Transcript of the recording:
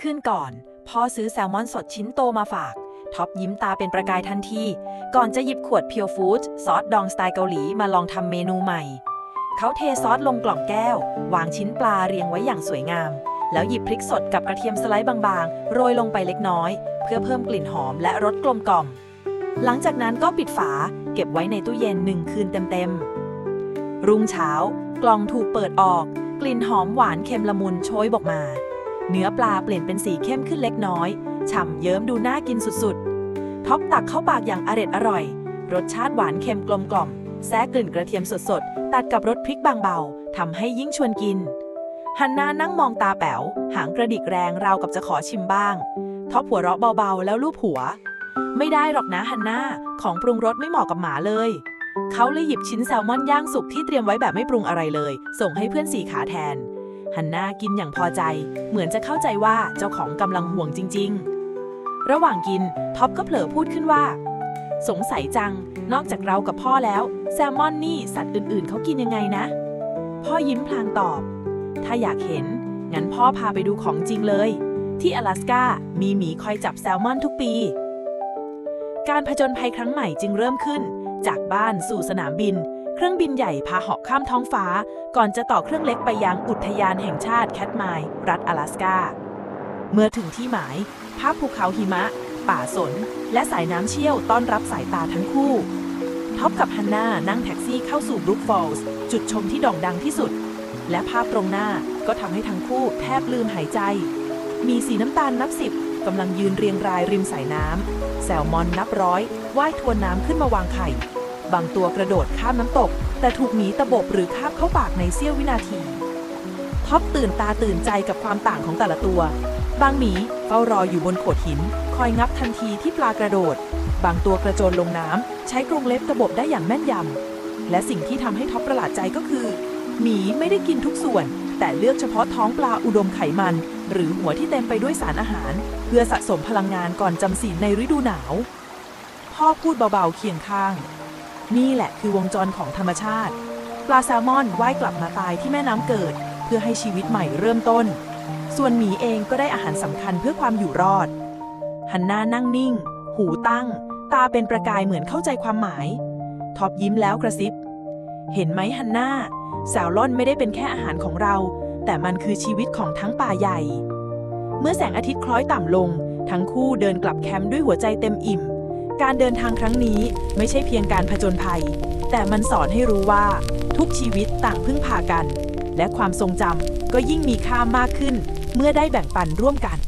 คืนก่อน พ่อซื้อแซลมอนสดชิ้นโตมาฝาก ท็อปยิ้มตาเป็นประกายทันที ก่อนจะหยิบขวดเพียวฟู้ดซอสดองสไตล์เกาหลีมาลองทำเมนูใหม่ เขาเทซอสลงกล่องแก้ว วางชิ้นปลาเรียงไว้อย่างสวยงาม แล้วหยิบพริกสดกับกระเทียมสไลด์บางๆ โรยลงไปเล็กน้อย เพื่อเพิ่มกลิ่นหอมและรสกลมกล่อม หลังจากนั้นก็ปิดฝาเก็บไว้ในตู้เย็นหนึ่งคืนเต็มๆ รุ่งเช้ากล่องถูกเปิดออก กลิ่นหอมหวานเค็มละมุนโชยบอกมา เนื้อปลาเปลี่ยนเป็นสีเข้มขึ้นเล็กน้อย ฉ่ำเยิ้มดูน่ากินสุดๆ ท็อปตักเข้าปากอย่างอร็ดอร่อย รสชาติหวานเค็มกลมกล่อม แทรกกลิ่นกระเทียมสดๆ ตัดกับรสพริกบางเบา ทำให้ยิ่งชวนกิน ฮันนานั่งมองตาแป๋ว หางกระดิกแรงราวกับจะขอชิมบ้าง ท็อปหัวเราะเบาๆ แล้วลูบหัว ไม่ได้หรอกนะฮันนาของปรุงรสไม่เหมาะกับหมาเลย เขาเลยหยิบชิ้นแซลมอนย่างสุกที่เตรียมไว้แบบไม่ปรุงอะไรเลย ส่งให้เพื่อนสี่ขาแทน ฮันนากินอย่างพอใจ เหมือนจะเข้าใจว่าเจ้าของกำลังห่วงจริง ๆ ระหว่างกินท็อปก็เผลอพูดขึ้นว่า สงสัยจัง นอกจากเรากับพ่อแล้ว แซลมอนนี่สัตว์อื่นๆเขากินยังไงนะ พ่อยิ้มพลางตอบ ถ้าอยากเห็น งั้นพ่อพาไปดูของจริงเลย ที่อลาสกามีหมีคอยจับแซลมอนทุกปี การผจญภัยครั้งใหม่จึงเริ่มขึ้น จากบ้านสู่สนามบิน เครื่องบินใหญ่พาเหาะข้ามท้องฟ้า ก่อนจะต่อเครื่องเล็กไปยังอุทยานแห่งชาติแคทไมล์รัฐอลาสกาเมื่อถึงที่หมาย ภาพภูเขาหิมะ ป่าสน และสายน้ำเชี่ยวต้อนรับสายตาทั้งคู่ท็อปกับฮันนานั่งแท็กซี่เข้าสู่บรุกฟอลส์จุดชมที่โด่งดังที่สุด และภาพตรงหน้าก็ทำให้ทั้งคู่แทบลืมหายใจ มีสีน้ำตาลนับสิบกำลังยืนเรียงรายริมสายน้ำแซลมอนนับร้อยว่ายทวนน้ำขึ้นมาวางไข่ บางตัวกระโดดข้ามน้ำตก แต่ถูกหมีตะบบหรือคาบเข้าปากในเสี้ยววินาที ท็อปตื่นตาตื่นใจกับความต่างของแต่ละตัว บางหมีเฝ้ารออยู่บนโขดหิน คอยงับทันทีที่ปลากระโดด บางตัวกระโจนลงน้ำใช้กรงเล็บตะบบได้อย่างแม่นยำ และสิ่งที่ทำให้ท็อปประหลาดใจก็คือ หมีไม่ได้กินทุกส่วน แต่เลือกเฉพาะท้องปลาอุดมไขมัน หรือหัวที่เต็มไปด้วยสารอาหาร เพื่อสะสมพลังงานก่อนจำศีลในฤดูหนาวพ่อพูดเบาๆเคียงข้าง นี่แหละคือวงจรของธรรมชาติ ปลาแซลมอนว่ายกลับมาตายที่แม่น้ำเกิด เพื่อให้ชีวิตใหม่เริ่มต้น ส่วนหมีเองก็ได้อาหารสำคัญเพื่อความอยู่รอดฮันน่านั่งนิ่ง หูตั้ง ตาเป็นประกายเหมือนเข้าใจความหมาย ท็อปยิ้มแล้วกระซิบ เห็นไหมฮันน่าแซลลอนไม่ได้เป็นแค่อาหารของเรา แต่มันคือชีวิตของทั้งป่าใหญ่ เมื่อแสงอาทิตย์คล้อยต่ำลง ทั้งคู่เดินกลับแคมป์ด้วยหัวใจเต็มอิ่ม การเดินทางครั้งนี้ไม่ใช่เพียงการผจญภัย แต่มันสอนให้รู้ว่า ทุกชีวิตต่างพึ่งพากัน และความทรงจำก็ยิ่งมีค่ามากขึ้น เมื่อได้แบ่งปันร่วมกัน